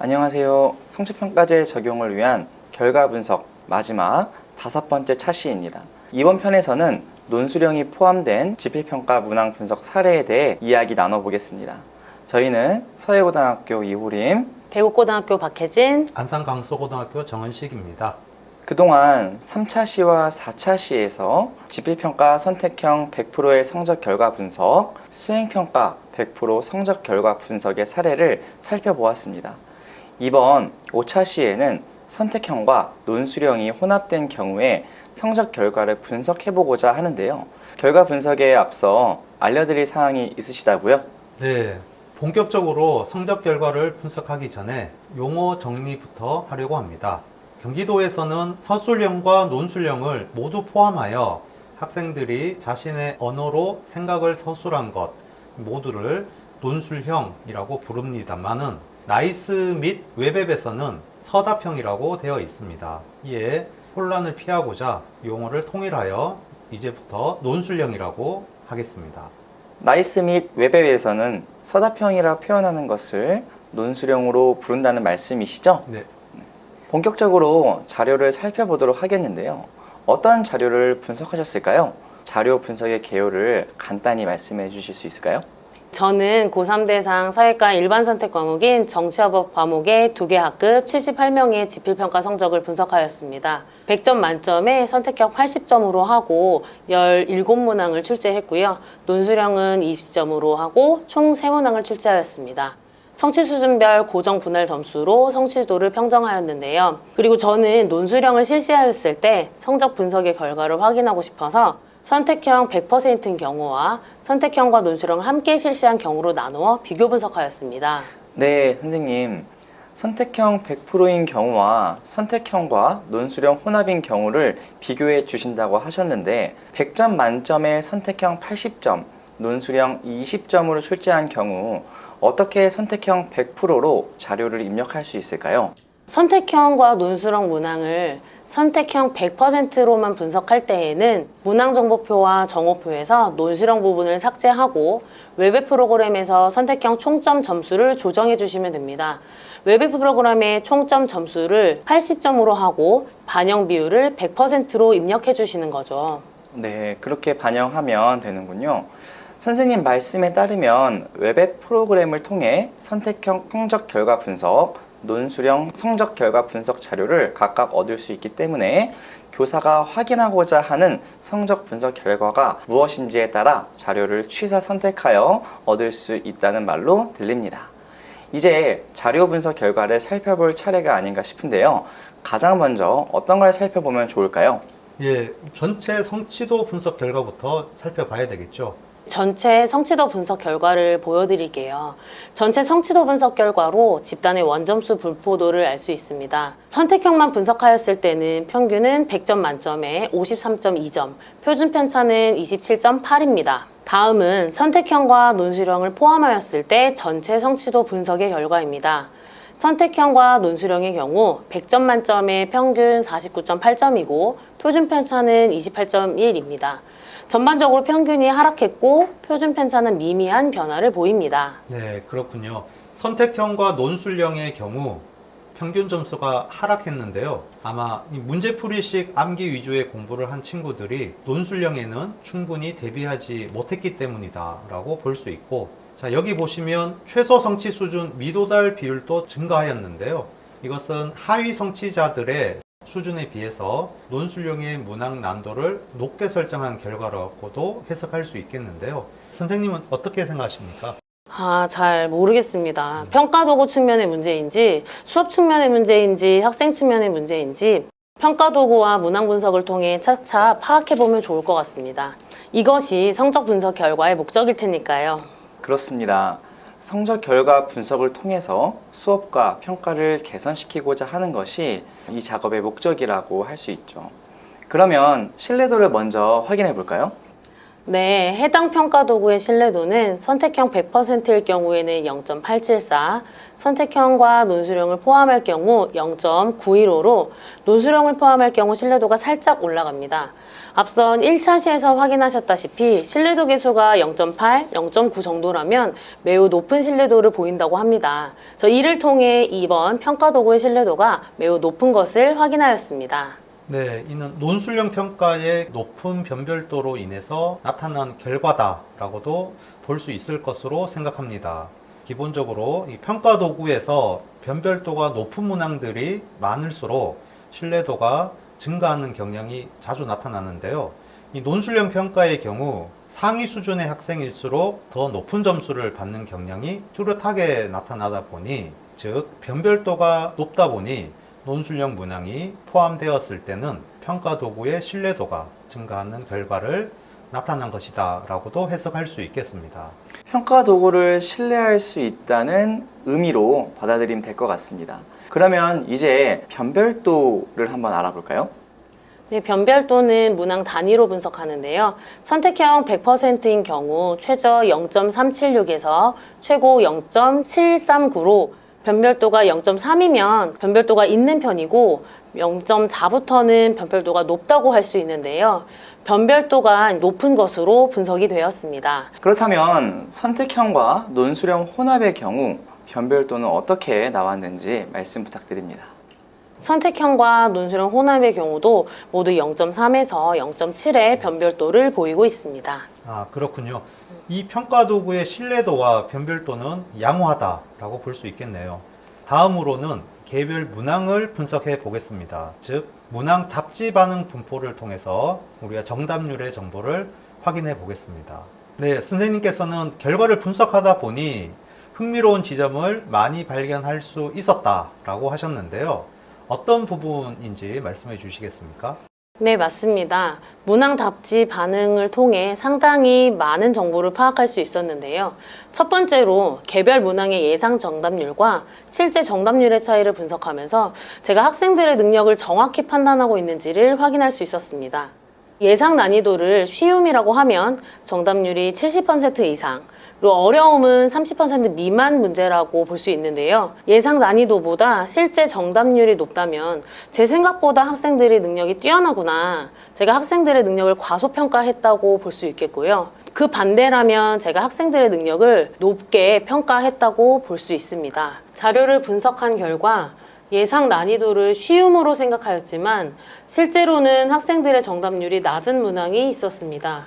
안녕하세요. 성취평가제 적용을 위한 결과 분석 마지막 다섯 번째 차시입니다. 이번 편에서는 논수령이 포함된 지필평가 문항 분석 사례에 대해 이야기 나눠보겠습니다. 저희는 서해고등학교 이호림, 대구고등학교 박혜진, 안산 강서고등학교 정은식입니다. 그동안 3차 시와 4차 시에서 지필평가 선택형 100%의 성적 결과 분석, 수행평가 100% 성적 결과 분석의 사례를 살펴보았습니다. 이번 5차 시에는 선택형과 논수령이 혼합된 경우에 성적 결과를 분석해보고자 하는데요. 결과 분석에 앞서 알려드릴 사항이 있으시다고요? 네, 본격적으로 성적 결과를 분석하기 전에 용어 정리부터 하려고 합니다. 경기도에서는 서술형과 논술형을 모두 포함하여 학생들이 자신의 언어로 생각을 서술한 것 모두를 논술형이라고 부릅니다만은 나이스 및 웹앱에서는 서답형이라고 되어 있습니다. 이에 혼란을 피하고자 용어를 통일하여 이제부터 논술형이라고 하겠습니다. 나이스 및 웹앱에서는 서답형이라 표현하는 것을 논수령으로 부른다는 말씀이시죠? 네, 본격적으로 자료를 살펴보도록 하겠는데요. 어떤 자료를 분석하셨을까요? 자료 분석의 개요를 간단히 말씀해 주실 수 있을까요? 저는 고3 대상 사회과 일반 선택 과목인 정치화법 과목의 두 개 학급 78명의 지필평가 성적을 분석하였습니다. 100점 만점에 선택형 80점으로 하고 17문항을 출제했고요. 논수령은 20점으로 하고 총 3문항을 출제하였습니다. 성취 수준별 고정 분할 점수로 성취도를 평정하였는데요. 그리고 저는 논수령을 실시하였을 때 성적 분석의 결과를 확인하고 싶어서 선택형 100%인 경우와 선택형과 논수령을 함께 실시한 경우로 나누어 비교 분석하였습니다. 네, 선생님. 선택형 100%인 경우와 선택형과 논수령 혼합인 경우를 비교해 주신다고 하셨는데 100점 만점에 선택형 80점, 논수령 20점으로 출제한 경우 어떻게 선택형 100%로 자료를 입력할 수 있을까요? 선택형과 논수령 문항을 선택형 100%로만 분석할 때에는 문항 정보표와 정오표에서 논수령 부분을 삭제하고 웹앱 프로그램에서 선택형 총점 점수를 조정해 주시면 됩니다. 웹앱 프로그램의 총점 점수를 80점으로 하고 반영 비율을 100%로 입력해 주시는 거죠. 네, 그렇게 반영하면 되는군요. 선생님 말씀에 따르면 웹앱 프로그램을 통해 선택형 성적 결과 분석, 논수령 성적 결과 분석 자료를 각각 얻을 수 있기 때문에 교사가 확인하고자 하는 성적 분석 결과가 무엇인지에 따라 자료를 취사 선택하여 얻을 수 있다는 말로 들립니다. 이제 자료 분석 결과를 살펴볼 차례가 아닌가 싶은데요. 가장 먼저 어떤 걸 살펴보면 좋을까요? 예, 전체 성취도 분석 결과부터 살펴봐야 되겠죠. 전체 성취도 분석 결과를 보여드릴게요. 전체 성취도 분석 결과로 집단의 원점수 분포도를 알 수 있습니다. 선택형만 분석하였을 때는 평균은 100점 만점에 53.2점, 표준 편차는 27.8입니다. 다음은 선택형과 논수령을 포함하였을 때 전체 성취도 분석의 결과입니다. 선택형과 논수령의 경우 100점 만점에 평균 49.8점이고 표준 편차는 28.1입니다. 전반적으로 평균이 하락했고 표준 편차는 미미한 변화를 보입니다. 네, 그렇군요. 선택형과 논술형의 경우 평균 점수가 하락했는데요. 아마 이 문제풀이식 암기 위주의 공부를 한 친구들이 논술형에는 충분히 대비하지 못했기 때문이다라고 볼 수 있고 자, 여기 보시면 최소 성취 수준 미도달 비율도 증가하였는데요. 이것은 하위 성취자들의 수준에 비해서 논술형의 문항 난도를 높게 설정한 결과라고도 해석할 수 있겠는데요. 선생님은 어떻게 생각하십니까? 아, 잘 모르겠습니다. 평가 도구 측면의 문제인지, 수업 측면의 문제인지, 학생 측면의 문제인지, 평가 도구와 문항 분석을 통해 차차 파악해보면 좋을 것 같습니다. 이것이 성적 분석 결과의 목적일 테니까요. 그렇습니다. 성적 결과 분석을 통해서 수업과 평가를 개선시키고자 하는 것이 이 작업의 목적이라고 할 수 있죠. 그러면 신뢰도를 먼저 확인해 볼까요? 네, 해당 평가 도구의 신뢰도는 선택형 100%일 경우에는 0.874, 선택형과 논술형을 포함할 경우 0.915로 논술형을 포함할 경우 신뢰도가 살짝 올라갑니다. 앞선 1차 시에서 확인하셨다시피 신뢰도 계수가 0.8, 0.9 정도라면 매우 높은 신뢰도를 보인다고 합니다. 저 이를 통해 이번 평가 도구의 신뢰도가 매우 높은 것을 확인하였습니다. 네, 이는 논술형 평가의 높은 변별도로 인해서 나타난 결과다라고도 볼 수 있을 것으로 생각합니다. 기본적으로 이 평가 도구에서 변별도가 높은 문항들이 많을수록 신뢰도가 증가하는 경향이 자주 나타나는데요. 이 논술형 평가의 경우 상위 수준의 학생일수록 더 높은 점수를 받는 경향이 뚜렷하게 나타나다 보니 즉 변별도가 높다 보니 논술형 문항이 포함되었을 때는 평가 도구의 신뢰도가 증가하는 결과를 나타난 것이다 라고도 해석할 수 있겠습니다. 평가 도구를 신뢰할 수 있다는 의미로 받아들이면 될 것 같습니다. 그러면 이제 변별도를 한번 알아볼까요? 네, 변별도는 문항 단위로 분석하는데요. 선택형 100%인 경우 최저 0.376에서 최고 0.739로 변별도가 0.3이면 변별도가 있는 편이고 0.4부터는 변별도가 높다고 할 수 있는데요. 변별도가 높은 것으로 분석이 되었습니다. 그렇다면 선택형과 논술형 혼합의 경우 변별도는 어떻게 나왔는지 말씀 부탁드립니다. 선택형과 논술형 혼합의 경우도 모두 0.3에서 0.7의 변별도를 보이고 있습니다. 아, 그렇군요. 이 평가 도구의 신뢰도와 변별도는 양호하다라고 볼 수 있겠네요. 다음으로는 개별 문항을 분석해 보겠습니다. 즉, 문항 답지 반응 분포를 통해서 우리가 정답률의 정보를 확인해 보겠습니다. 네, 선생님께서는 결과를 분석하다 보니 흥미로운 지점을 많이 발견할 수 있었다라고 하셨는데요. 어떤 부분인지 말씀해 주시겠습니까? 네, 맞습니다. 문항 답지 반응을 통해 상당히 많은 정보를 파악할 수 있었는데요. 첫 번째로 개별 문항의 예상 정답률과 실제 정답률의 차이를 분석하면서 제가 학생들의 능력을 정확히 판단하고 있는지를 확인할 수 있었습니다. 예상 난이도를 쉬움이라고 하면 정답률이 70% 이상, 그리고 어려움은 30% 미만 문제라고 볼 수 있는데요. 예상 난이도보다 실제 정답률이 높다면 제 생각보다 학생들의 능력이 뛰어나구나. 제가 학생들의 능력을 과소평가했다고 볼 수 있겠고요. 그 반대라면 제가 학생들의 능력을 높게 평가했다고 볼 수 있습니다. 자료를 분석한 결과 예상 난이도를 쉬움으로 생각하였지만 실제로는 학생들의 정답률이 낮은 문항이 있었습니다.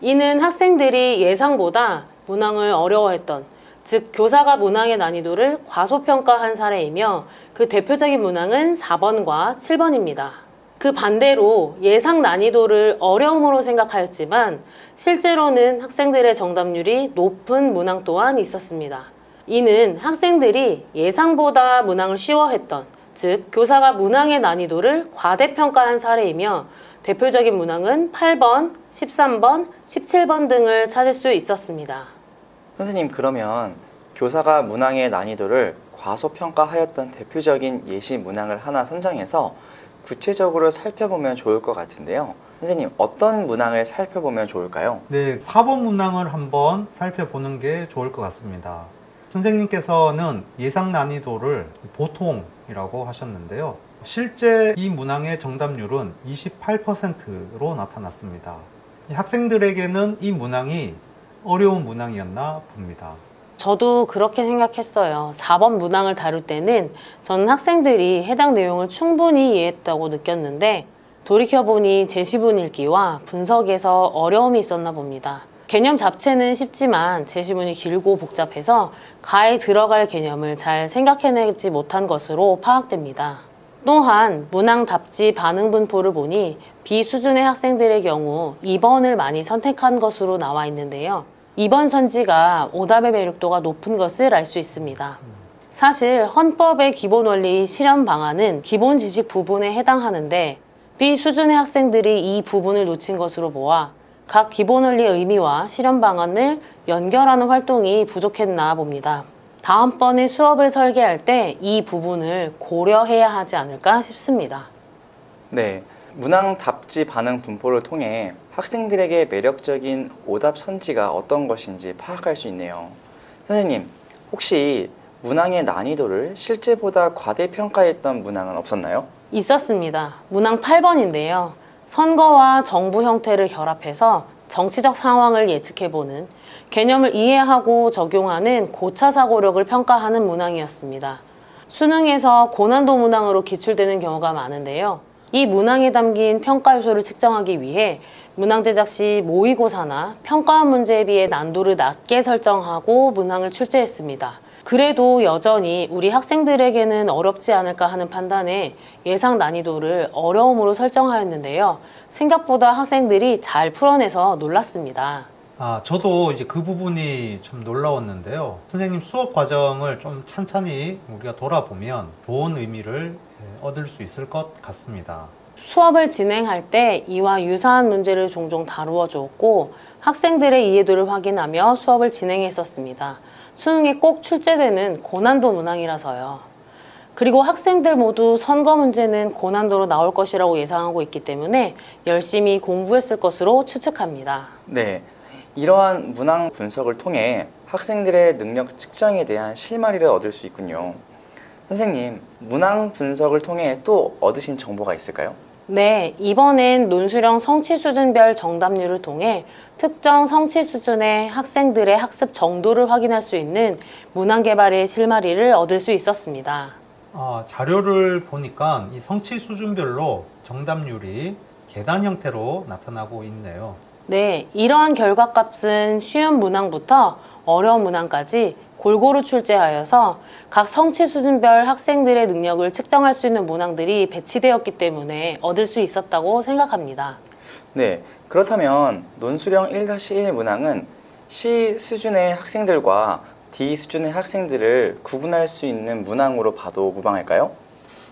이는 학생들이 예상보다 문항을 어려워했던 즉 교사가 문항의 난이도를 과소평가한 사례이며 그 대표적인 문항은 4번과 7번입니다. 그 반대로 예상 난이도를 어려움으로 생각하였지만 실제로는 학생들의 정답률이 높은 문항 또한 있었습니다. 이는 학생들이 예상보다 문항을 쉬워했던 즉 교사가 문항의 난이도를 과대평가한 사례이며 대표적인 문항은 8번, 13번, 17번 등을 찾을 수 있었습니다. 선생님, 그러면 교사가 문항의 난이도를 과소평가하였던 대표적인 예시 문항을 하나 선정해서 구체적으로 살펴보면 좋을 것 같은데요. 선생님, 어떤 문항을 살펴보면 좋을까요? 네, 4번 문항을 한번 살펴보는 게 좋을 것 같습니다. 선생님께서는 예상 난이도를 보통이라고 하셨는데요. 실제 이 문항의 정답률은 28%로 나타났습니다. 이 학생들에게는 이 문항이 어려운 문항이었나 봅니다. 저도 그렇게 생각했어요. 4번 문항을 다룰 때는 저는 학생들이 해당 내용을 충분히 이해했다고 느꼈는데 돌이켜보니 제시문 읽기와 분석에서 어려움이 있었나 봅니다. 개념 자체는 쉽지만 제시문이 길고 복잡해서 가에 들어갈 개념을 잘 생각해내지 못한 것으로 파악됩니다. 또한 문항 답지 반응 분포를 보니 B 수준의 학생들의 경우 2번을 많이 선택한 것으로 나와 있는데요. 2번 선지가 오답의 매력도가 높은 것을 알 수 있습니다. 사실 헌법의 기본 원리 실현 방안은 기본 지식 부분에 해당하는데 B 수준의 학생들이 이 부분을 놓친 것으로 보아 각 기본 원리의 의미와 실현 방안을 연결하는 활동이 부족했나 봅니다. 다음번에 수업을 설계할 때 이 부분을 고려해야 하지 않을까 싶습니다. 네. 문항 답지 반응 분포를 통해 학생들에게 매력적인 오답 선지가 어떤 것인지 파악할 수 있네요. 선생님, 혹시 문항의 난이도를 실제보다 과대평가했던 문항은 없었나요? 있었습니다. 문항 8번인데요. 선거와 정부 형태를 결합해서 정치적 상황을 예측해보는 개념을 이해하고 적용하는 고차 사고력을 평가하는 문항이었습니다. 수능에서 고난도 문항으로 기출되는 경우가 많은데요. 이 문항에 담긴 평가 요소를 측정하기 위해 문항 제작 시 모의고사나 평가원 문제에 비해 난도를 낮게 설정하고 문항을 출제했습니다. 그래도 여전히 우리 학생들에게는 어렵지 않을까 하는 판단에 예상 난이도를 어려움으로 설정하였는데요. 생각보다 학생들이 잘 풀어내서 놀랐습니다. 아, 저도 이제 그 부분이 참 놀라웠는데요. 선생님 수업 과정을 좀 찬찬히 우리가 돌아보면 좋은 의미를 예, 얻을 수 있을 것 같습니다. 수업을 진행할 때 이와 유사한 문제를 종종 다루어 주었고 학생들의 이해도를 확인하며 수업을 진행했었습니다. 수능에 꼭 출제되는 고난도 문항이라서요. 그리고 학생들 모두 선거 문제는 고난도로 나올 것이라고 예상하고 있기 때문에 열심히 공부했을 것으로 추측합니다. 네. 이러한 문항 분석을 통해 학생들의 능력 측정에 대한 실마리를 얻을 수 있군요. 선생님, 문항 분석을 통해 또 얻으신 정보가 있을까요? 네, 이번엔 논술형 성취 수준별 정답률을 통해 특정 성취 수준의 학생들의 학습 정도를 확인할 수 있는 문항 개발의 실마리를 얻을 수 있었습니다. 아, 자료를 보니까 이 성취 수준별로 정답률이 계단 형태로 나타나고 있네요. 네, 이러한 결과값은 쉬운 문항부터 어려운 문항까지 골고루 출제하여서 각 성취 수준별 학생들의 능력을 측정할 수 있는 문항들이 배치되었기 때문에 얻을 수 있었다고 생각합니다. 네. 그렇다면 논수령 1-1 문항은 C 수준의 학생들과 D 수준의 학생들을 구분할 수 있는 문항으로 봐도 무방할까요?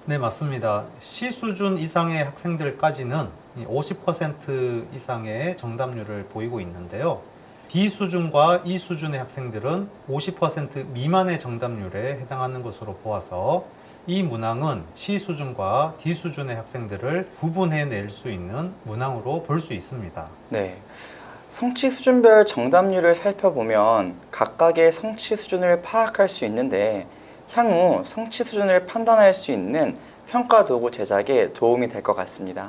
네, 맞습니다. C 수준 이상의 학생들까지는 50% 이상의 정답률을 보이고 있는데요. D 수준과 E 수준의 학생들은 50% 미만의 정답률에 해당하는 것으로 보아서 이 문항은 C 수준과 D 수준의 학생들을 구분해낼 수 있는 문항으로 볼 수 있습니다. 네. 성취 수준별 정답률을 살펴보면 각각의 성취 수준을 파악할 수 있는데 향후 성취 수준을 판단할 수 있는 평가 도구 제작에 도움이 될 것 같습니다.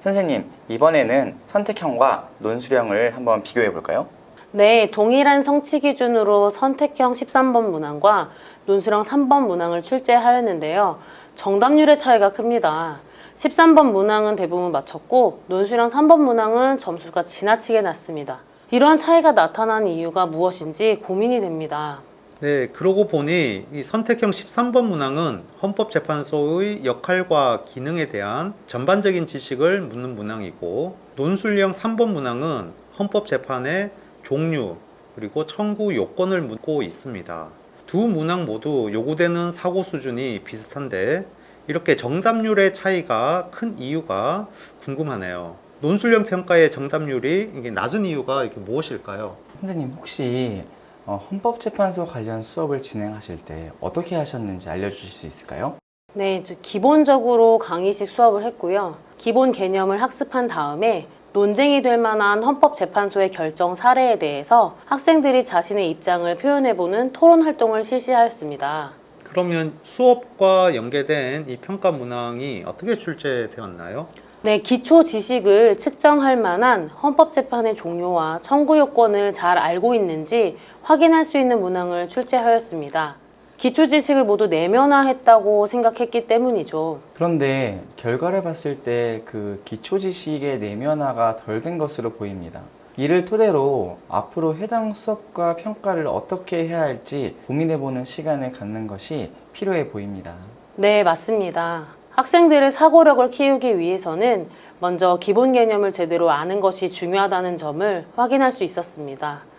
선생님, 이번에는 선택형과 논수령을 한번 비교해 볼까요? 네, 동일한 성취 기준으로 선택형 13번 문항과 논술형 3번 문항을 출제하였는데요. 정답률의 차이가 큽니다. 13번 문항은 대부분 맞췄고 논술형 3번 문항은 점수가 지나치게 낮습니다. 이러한 차이가 나타난 이유가 무엇인지 고민이 됩니다. 네, 그러고 보니 이 선택형 13번 문항은 헌법재판소의 역할과 기능에 대한 전반적인 지식을 묻는 문항이고 논술형 3번 문항은 헌법재판의 종류 그리고 청구 요건을 묻고 있습니다. 두 문항 모두 요구되는 사고 수준이 비슷한데 이렇게 정답률의 차이가 큰 이유가 궁금하네요. 논술형 평가의 정답률이 이게 낮은 이유가 이게 무엇일까요? 선생님, 혹시 어, 헌법재판소 관련 수업을 진행하실 때 어떻게 하셨는지 알려주실 수 있을까요? 네, 저 기본적으로 강의식 수업을 했고요. 기본 개념을 학습한 다음에 논쟁이 될 만한 헌법재판소의 결정 사례에 대해서 학생들이 자신의 입장을 표현해보는 토론 활동을 실시하였습니다. 그러면 수업과 연계된 이 평가 문항이 어떻게 출제되었나요? 네, 기초 지식을 측정할 만한 헌법재판의 종료와 청구 요건을 잘 알고 있는지 확인할 수 있는 문항을 출제하였습니다. 기초 지식을 모두 내면화했다고 생각했기 때문이죠. 그런데 결과를 봤을 때 그 기초 지식의 내면화가 덜 된 것으로 보입니다. 이를 토대로 앞으로 해당 수업과 평가를 어떻게 해야 할지 고민해보는 시간을 갖는 것이 필요해 보입니다. 네, 맞습니다. 학생들의 사고력을 키우기 위해서는 먼저 기본 개념을 제대로 아는 것이 중요하다는 점을 확인할 수 있었습니다.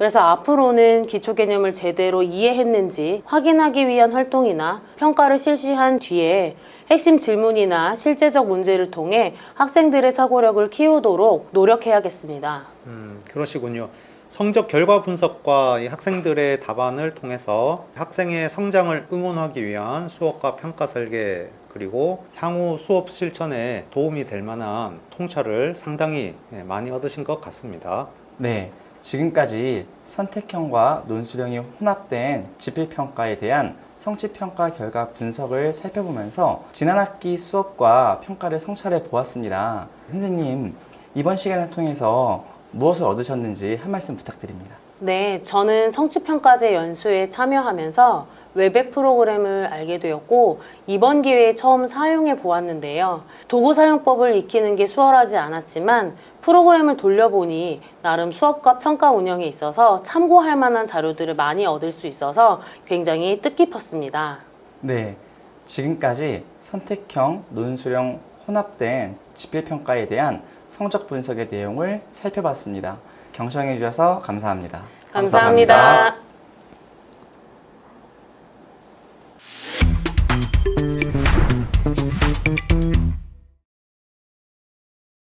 그래서 앞으로는 기초 개념을 제대로 이해했는지 확인하기 위한 활동이나 평가를 실시한 뒤에 핵심 질문이나 실제적 문제를 통해 학생들의 사고력을 키우도록 노력해야겠습니다. 음, 그러시군요. 성적 결과 분석과 이 학생들의 답안을 통해서 학생의 성장을 응원하기 위한 수업과 평가 설계 그리고 향후 수업 실천에 도움이 될 만한 통찰을 상당히 예, 많이 얻으신 것 같습니다. 네, 지금까지 선택형과 논술형이 혼합된 지필평가에 대한 성취평가 결과 분석을 살펴보면서 지난 학기 수업과 평가를 성찰해 보았습니다. 선생님, 이번 시간을 통해서 무엇을 얻으셨는지 한 말씀 부탁드립니다. 네, 저는 성취평가제 연수에 참여하면서 웹앱 프로그램을 알게 되었고 이번 기회에 처음 사용해 보았는데요. 도구 사용법을 익히는 게 수월하지 않았지만 프로그램을 돌려보니 나름 수업과 평가 운영에 있어서 참고할 만한 자료들을 많이 얻을 수 있어서 굉장히 뜻깊었습니다. 네, 지금까지 선택형, 논술형 혼합된 지필평가에 대한 성적 분석의 내용을 살펴봤습니다. 경청해 주셔서 감사합니다. 감사합니다. thank you